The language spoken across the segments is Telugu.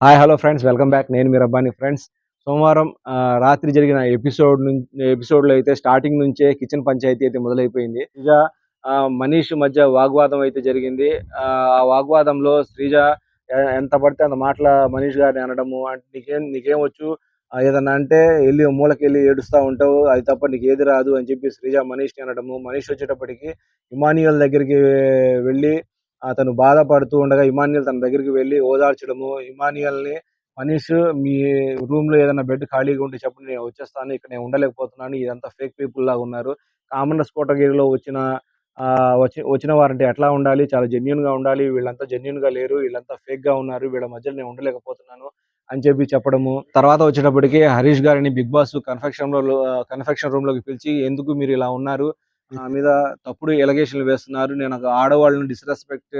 Hi hello friends welcome back నేను మీ రబ్బాని ఫ్రెండ్స్ సోమవారం రాత్రి జరిగిన ఎపిసోడ్ నుంచి ఎపిసోడ్లో అయితే స్టార్టింగ్ నుంచే కిచెన్ పంచాయతీ అయితే మొదలైపోయింది. శ్రీజ మనీష్ మధ్య వాగ్వాదం అయితే జరిగింది. ఆ వాగ్వాదంలో శ్రీజ ఎంత పడితే అంత మాటల మనీష్ గారిని అనడము అంటే నీకేం నీకేం వచ్చు? ఏదన్నా అంటే వెళ్ళి మూలకి వెళ్ళి ఏడుస్తూ ఉంటావు అది తప్ప నీకు ఏది రాదు అని చెప్పి శ్రీజ మనీష్ని అనడము. మనీష్ వచ్చేటప్పటికి ఇమానియల్ దగ్గరికి వెళ్ళి అతను బాధపడుతూ ఉండగా ఇమానియల్ తన దగ్గరికి వెళ్ళి ఓదార్చడము ఇమానియల్ని మనీష్ మీ రూమ్లో ఏదైనా బెడ్ ఖాళీగా ఉంటే చెప్పండి నేను వచ్చేస్తాను ఇక్కడ నేను ఉండలేకపోతున్నాను ఇదంతా ఫేక్ పీపుల్ లాగా ఉన్నారు. కామన్ స్కోటగిరిలో వచ్చిన వచ్చి వచ్చిన వారంటే ఎట్లా ఉండాలి? చాలా జెన్యున్గా ఉండాలి వీళ్ళంతా జెన్యున్గా లేరు వీళ్ళంతా ఫేక్గా ఉన్నారు వీళ్ళ మధ్యలో నేను ఉండలేకపోతున్నాను అని చెప్పి చెప్పడము. తర్వాత వచ్చేటప్పటికి హరీష్ గారిని బిగ్ బాస్ కన్ఫెక్షన్లో కన్ఫెక్షన్ రూమ్లోకి పిలిచి ఎందుకు మీరు ఇలా ఉన్నారు? నా మీద తప్పుడు ఎలిగేషన్లు వేస్తున్నారు. నేను ఒక ఆడవాళ్ళని డిస్రెస్పెక్ట్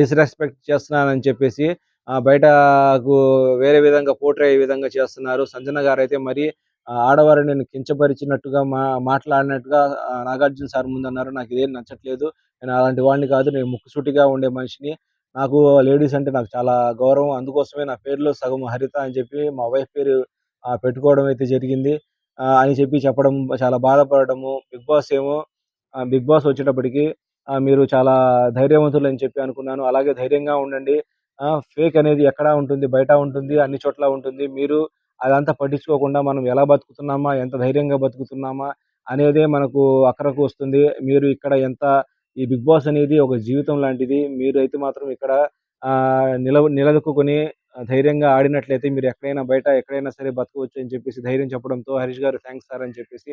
డిస్రెస్పెక్ట్ చేస్తున్నానని చెప్పేసి బయటకు వేరే విధంగా పోట్రే అయ్యే విధంగా చేస్తున్నారు. సంజన గారు అయితే మరి ఆ, ఆడవారిని నేను కించపరిచినట్టుగా మా మాట్లాడినట్టుగా నాగార్జున సార్ ముందు అన్నారు నాకు ఇదేం నచ్చట్లేదు. నేను అలాంటి వాడిని కాదు. నేను ముక్కుసూటిగా ఉండే మనిషిని. నాకు లేడీస్ అంటే నాకు చాలా గౌరవం. అందుకోసమే నా పేరులో సగం హరిత అని చెప్పి మా వైఫ్ పేరు పెట్టుకోవడం అయితే జరిగింది. అని చెప్పి చెప్పడం చాలా బాధపడటము బిగ్ బాస్ ఏమో బిగ్ బాస్ వచ్చేటప్పటికి మీరు చాలా ధైర్యవంతులు అని చెప్పి అనుకున్నాను. అలాగే ధైర్యంగా ఉండండి. ఫేక్ అనేది ఎక్కడ ఉంటుంది బయట ఉంటుంది అన్ని చోట్ల ఉంటుంది. మీరు అదంతా పట్టించుకోకుండా మనం ఎలా బతుకుతున్నామా ఎంత ధైర్యంగా బతుకుతున్నామా అనేదే మనకు అక్కడకు వస్తుంది. మీరు ఇక్కడ ఎంత ఈ బిగ్ బాస్ అనేది ఒక జీవితం లాంటిది. మీరు అయితే మాత్రం ఇక్కడ నిల నిలదొక్కుని ధైర్యంగా ఆడినట్లయితే మీరు ఎక్కడైనా బయట ఎక్కడైనా సరే బతకవచ్చు అని చెప్పేసి ధైర్యం చెప్పడంతో హరీష్ గారు థ్యాంక్స్ సార్ అని చెప్పేసి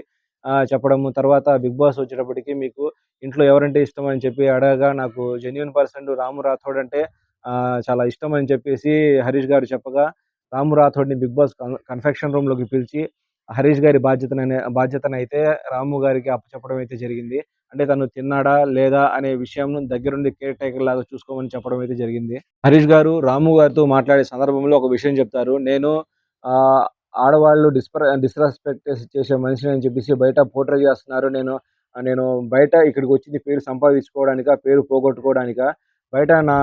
చెప్పడము. తర్వాత బిగ్ బాస్ వచ్చేటప్పటికి మీకు ఇంట్లో ఎవరంటే ఇష్టం అని చెప్పి అడగగా నాకు జెన్యున్ పర్సన్ రాము రాథోడ్ అంటే చాలా ఇష్టం అని చెప్పేసి హరీష్ గారు చెప్పగా రాము రాథోడ్ని బిగ్ బాస్ కన్ఫెక్షన్ రూమ్లోకి పిలిచి హరీష్ గారి బాధ్యతన బాధ్యతనైతే రాము గారికి అప్పచెప్పడం అయితే జరిగింది. అంటే తను తిన్నాడా లేదా అనే విషయం దగ్గరుండి కేర్ టేకర్ లాగా చూసుకోమని చెప్పడం అయితే జరిగింది. హరీష్ గారు రాము గారితో మాట్లాడే సందర్భంలో ఒక విషయం చెప్తారు. నేను ఆడవాళ్ళు డిస్పర్ డిస్రెస్పెక్ట్ చేసే మనిషిని అని చెప్పేసి బయట పోట్రే చేస్తున్నారు. నేను నేను బయట ఇక్కడికి వచ్చింది పేరు సంపాదించుకోవడానిక పేరు పోగొట్టుకోవడానిక బయట నా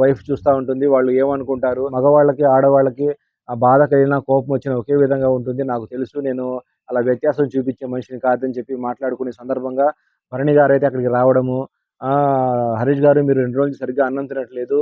వైఫ్ చూస్తూ ఉంటుంది. వాళ్ళు ఏమనుకుంటారు? మగవాళ్ళకి ఆడవాళ్ళకి ఆ బాధ కలిగిన కోపం వచ్చిన ఒకే విధంగా ఉంటుంది. నాకు తెలుసు నేను అలా వ్యత్యాసం చూపించే మనిషిని కాదని చెప్పి మాట్లాడుకునే సందర్భంగా భరణి గారు అయితే అక్కడికి రావడము. హరీష్ గారు మీరు రెండు రోజులు సరిగ్గా అన్నం తినట్లేదు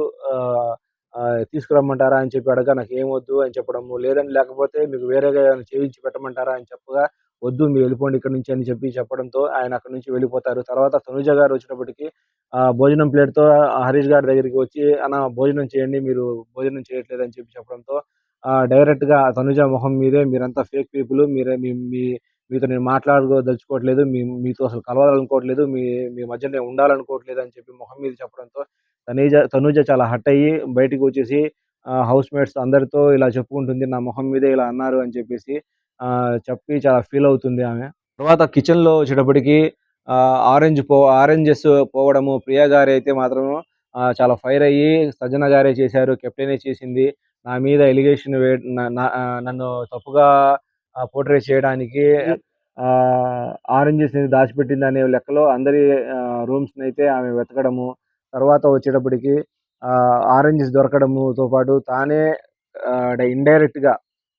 తీసుకురమ్మంటారా అని చెప్పి అడగా నాకు ఏమొద్దు వద్దు అని చెప్పడము. లేదని లేకపోతే మీకు వేరేగా ఏమైనా చేయించి పెట్టమంటారా అని చెప్పగా వద్దు మీరు వెళ్ళిపోండి ఇక్కడ నుంచి అని చెప్పి చెప్పడంతో ఆయన అక్కడ నుంచి వెళ్ళిపోతారు. తర్వాత తనుజ గారు వచ్చినప్పటికీ ఆ భోజనం ప్లేట్తో హరీష్ గారి దగ్గరికి వచ్చి అన్న భోజనం చేయండి మీరు భోజనం చేయట్లేదు అని చెప్పి చెప్పడంతో ఆ తనుజ మొహం మీదే మీరంతా ఫేక్ పీపుల్ మీరే మీ మీ మీతో నేను మాట్లాడుకోదలుచుకోవట్లేదు మీ మీతో అసలు కలవాలనుకోవట్లేదు మీ మీ మధ్య నేను ఉండాలనుకోవట్లేదు అని చెప్పి మొహం మీద చెప్పడంతో తనీజ తనూజ చాలా హట్ అయ్యి బయటికి వచ్చేసి హౌస్ మేట్స్ అందరితో ఇలా చెప్పుకుంటుంది నా మొహం మీదే ఇలా అన్నారు అని చెప్పేసి చెప్పి చాలా ఫీల్ అవుతుంది ఆమె. తర్వాత కిచెన్లో వచ్చేటప్పటికి ఆరెంజ్ పో ఆరెంజెస్ పోవడము ప్రియా గారి అయితే మాత్రం చాలా ఫైర్ అయ్యి సజ్జన గారే చేశారు కెప్టెనే చేసింది. నా మీద ఎలిగేషన్ వే నన్ను తప్పుగా పోర్ట్రేట్ చేయడానికి ఆరెంజెస్ దాచిపెట్టింది అనే లెక్కలో అందరి రూమ్స్ అయితే ఆమె వెతకడము తర్వాత వచ్చేటప్పటికి ఆరెంజెస్ దొరకడముతో పాటు తానే ఇండైరెక్ట్గా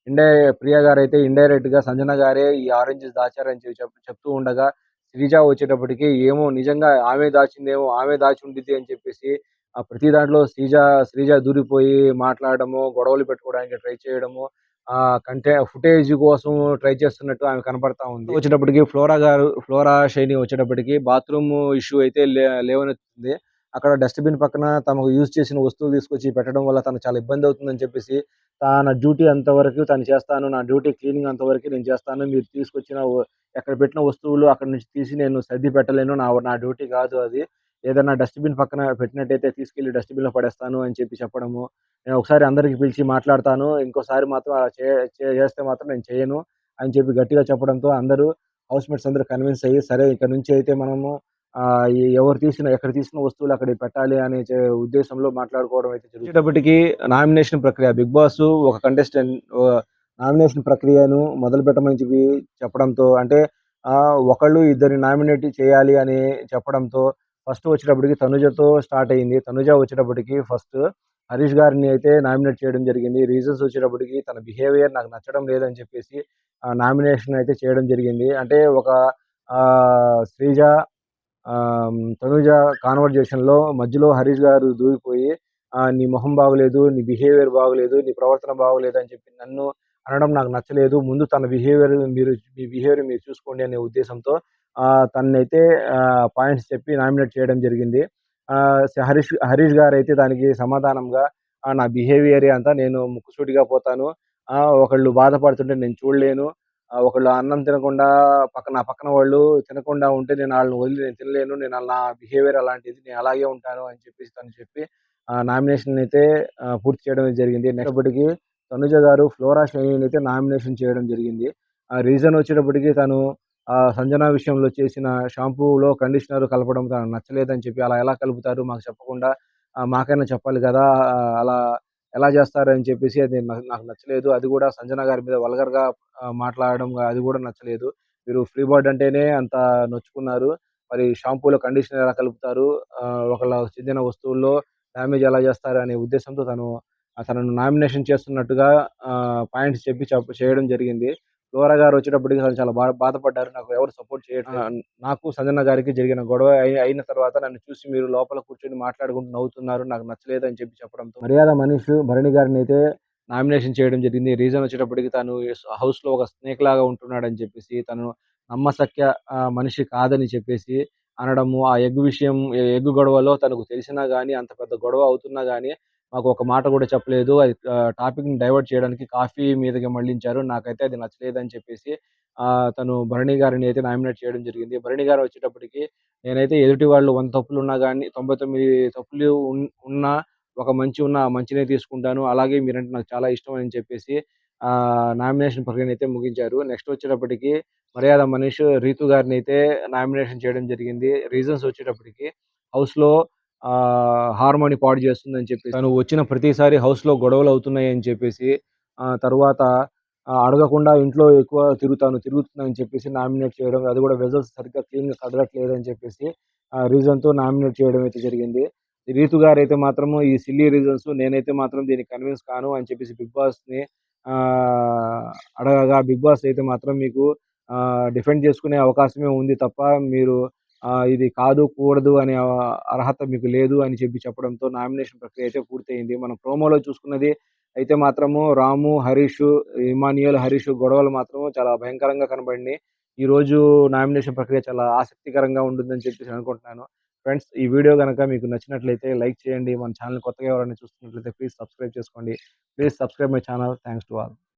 ఇండై ప్రియా గారు అయితే ఇండైరెక్ట్గా సంజన గారే ఈ ఆరెంజెస్ దాచారని చెప్పి చెప్- చెప్తూ ఉండగా శ్రీజ వచ్చేటప్పటికి ఏమో నిజంగా ఆమె దాచిందేమో ఆమె దాచి ఉండిద్ది అని చెప్పేసి ఆ ప్రతి దాంట్లో శ్రీజ శ్రీజ దూరిపోయి మాట్లాడడము గొడవలు పెట్టుకోవడానికి ట్రై చేయడము ఆ కంటే ఫుటేజ్ కోసం ట్రై చేస్తున్నట్టు ఆమె కనపడతా ఉంది. వచ్చేటప్పటికి ఫ్లోరా గారు ఫ్లోరా షైని వచ్చేటప్పటికి బాత్రూమ్ ఇష్యూ అయితే లే లేవనెత్తుంది. అక్కడ డస్ట్బిన్ పక్కన తమకు యూజ్ చేసిన వస్తువులు తీసుకొచ్చి పెట్టడం వల్ల తనకు చాలా ఇబ్బంది అవుతుందని చెప్పేసి తన డ్యూటీ అంతవరకు తను చేస్తాను నా డ్యూటీ క్లీనింగ్ అంతవరకు నేను చేస్తాను మీరు తీసుకొచ్చిన ఎక్కడ పెట్టిన వస్తువులు అక్కడ నుంచి తీసి నేను సర్ది పెట్టలేను నా నా డ్యూటీ కాదు అది. ఏదైనా డస్ట్బిన్ పక్కన పెట్టినట్టయితే తీసుకెళ్ళి డస్ట్బిన్లో పడేస్తాను అని చెప్పి చెప్పడము. నేను ఒకసారి అందరికి పిలిచి మాట్లాడతాను. ఇంకోసారి మాత్రం అలా చే- చే- చేస్తే మాత్రం నేను చేయను అని చెప్పి గట్టిగా చెప్పడంతో అందరూ హౌస్ మేట్స్ అందరూ కన్విన్స్ అయ్యి సరే ఇక్కడ నుంచి అయితే మనము ఎవరు తీసిన ఎక్కడ తీసిన వస్తువులు అక్కడ పెట్టాలి అనే ఉద్దేశంలో మాట్లాడుకోవడం అయితే జరుగుతున్నప్పటికీ నామినేషన్ ప్రక్రియ బిగ్ బాస్ ఒక కంటెస్టెంట్ నామినేషన్ ప్రక్రియను మొదలు పెట్టమని చెప్పి చెప్పడంతో అంటే ఒకళ్ళు ఇద్దరిని నామినేట్ చేయాలి అని చెప్పడంతో ఫస్ట్ వచ్చేటప్పటికి తనుజతో స్టార్ట్ అయింది. తనుజ వచ్చేటప్పటికి ఫస్ట్ హరీష్ గారిని అయితే నామినేట్ చేయడం జరిగింది. రీజన్స్ వచ్చేటప్పటికి తన బిహేవియర్ నాకు నచ్చడం లేదని చెప్పేసి నామినేషన్ అయితే చేయడం జరిగింది. అంటే ఒక శ్రీజ తనుజ కాన్వర్జేషన్లో మధ్యలో హరీష్ గారు దూరిపోయి నీ మొహం బాగలేదు నీ బిహేవియర్ బాగలేదు నీ ప్రవర్తన బాగలేదు అని చెప్పి నన్ను అనడం నాకు నచ్చలేదు. ముందు తన బిహేవియర్ మీరు మీ బిహేవియర్ మీరు చూసుకోండి అనే ఉద్దేశంతో ఆ, తనైతే పాయింట్స్ చెప్పి నామినేట్ చేయడం జరిగింది. హరీష్ హరీష్ గారు అయితే దానికి సమాధానంగా నా బిహేవియర్ అంతా నేను ముక్కుసూటిగా పోతాను. ఒకళ్ళు బాధపడుతుంటే నేను చూడలేను. ఒకళ్ళు అన్నం తినకుండా పక్కన నా పక్కన వాళ్ళు తినకుండా ఉంటే నేను వాళ్ళని వదిలి నేను తినలేను. నేను నా బిహేవియర్ అలాంటిది నేను అలాగే ఉంటాను అని చెప్పేసి తను చెప్పి నామినేషన్ అయితే పూర్తి చేయడం జరిగింది. నెక్స్ట్పటికి తనుజ గారు ఫ్లోరా షైని అయితే నామినేషన్ చేయడం జరిగింది. ఆ రీజన్ వచ్చేటప్పటికి తను సంజన విషయంలో చేసిన షాంపూలో కండిషనర్ కలపడం తనకు నచ్చలేదని చెప్పి అలా ఎలా కలుపుతారు మాకు చెప్పకుండా మాకైనా చెప్పాలి కదా అలా ఎలా చేస్తారని చెప్పేసి అది నాకు నచ్చలేదు. అది కూడా సంజన గారి మీద వల్గర్గా మాట్లాడడం అది కూడా నచ్చలేదు. మీరు ఫ్రీ బర్డ్ అంటేనే అంత నొచ్చుకున్నారు. మరి షాంపూలో కండిషనర్ ఎలా కలుపుతారు? ఒకళ్ళ చెందిన వస్తువుల్లో డ్యామేజ్ ఎలా చేస్తారు అనే ఉద్దేశంతో తను తనను నామినేషన్ చేస్తున్నట్టుగా పాయింట్స్ చెప్పి చెప్ప చేయడం జరిగింది. ఫ్లోరా గారు వచ్చేటప్పటికి చాలా బా బాధపడ్డారు. నాకు ఎవరు సపోర్ట్ చేయడం నాకు సంజన గారికి జరిగిన గొడవ అయి- అయిన తర్వాత నన్ను చూసి మీరు లోపల కూర్చొని మాట్లాడుకుంటూ నవ్వుతున్నారు. నాకు నచ్చలేదు అని చెప్పి చెప్పడంతో మర్యాద మనీష్ భరణి గారిని అయితే నామినేషన్ చేయడం జరిగింది. రీజన్ వచ్చేటప్పటికి తను హౌస్లో ఒక స్నేక్ లాగా ఉంటున్నాడని చెప్పేసి తను నమ్మసక్య మనిషి కాదని చెప్పేసి అనడము ఆ ఎగ్ విషయం ఎగ్ గొడవలో తనకు తెలిసినా గానీ అంత పెద్ద గొడవ అవుతున్నా గానీ మాకు ఒక మాట కూడా చెప్పలేదు. అది టాపిక్ని డైవర్ట్ చేయడానికి కాఫీ మీదకి మళ్ళించారు. నాకైతే అది నచ్చలేదని చెప్పేసి తను భరణి గారిని అయితే నామినేట్ చేయడం జరిగింది. భరణి గారు వచ్చేటప్పటికి నేనైతే ఎదుటి వాళ్ళు వంద తప్పులు ఉన్నా కానీ తొంభై తొమ్మిది తప్పులు ఉన్- ఉన్నా ఒక మంచి ఉన్న మంచినే తీసుకుంటాను. అలాగే మీరంటే నాకు చాలా ఇష్టం అని చెప్పేసి నామినేషన్ ప్రక్రియను అయితే ముగించారు. నెక్స్ట్ వచ్చేటప్పటికి మర్యాద మనీష్ రీతు గారిని అయితే నామినేషన్ చేయడం జరిగింది. రీజన్స్ వచ్చేటప్పటికి హౌస్లో హార్మోని పాడు చేస్తుందని చెప్పి తను వచ్చిన ప్రతిసారి హౌస్లో గొడవలు అవుతున్నాయి అని చెప్పేసి తర్వాత అడగకుండా ఇంట్లో ఎక్కువ తిరుగుతాను తిరుగుతున్నానని చెప్పేసి నామినేట్ చేయడం అది కూడా వెజల్స్ సరిగ్గా క్లీన్గా కదలట్లేదు అని చెప్పేసి ఆ నామినేట్ చేయడం అయితే జరిగింది. రీతు గారు అయితే మాత్రము ఈ సిల్లీ రీజన్స్ నేనైతే మాత్రం దీనికి కన్విన్స్ కాను అని చెప్పేసి బిగ్ బాస్ని అడగగా బిగ్ బాస్ అయితే మాత్రం మీకు డిఫెండ్ చేసుకునే అవకాశమే ఉంది తప్ప మీరు ఇది కాదు కూడదు అనే అర్హత మీకు లేదు అని చెప్పి చెప్పడంతో నామినేషన్ ప్రక్రియ అయితే పూర్తయింది. మనం ప్రోమోలో చూసుకున్నది అయితే మాత్రము రాము హరీష్ ఇమానియల్ హరీష్ గొడవలు మాత్రము చాలా భయంకరంగా కనబడినాయి. ఈ రోజు నామినేషన్ ప్రక్రియ చాలా ఆసక్తికరంగా ఉంటుందని చెప్పేసి అనుకుంటున్నాను. ఫ్రెండ్స్ ఈ వీడియో కనుక మీకు నచ్చినట్లయితే లైక్ చేయండి. మన ఛానల్ కొత్తగా ఎవరైనా చూస్తున్నట్లయితే ప్లీజ్ సబ్స్క్రైబ్ చేసుకోండి. Please subscribe my channel. Thanks to all.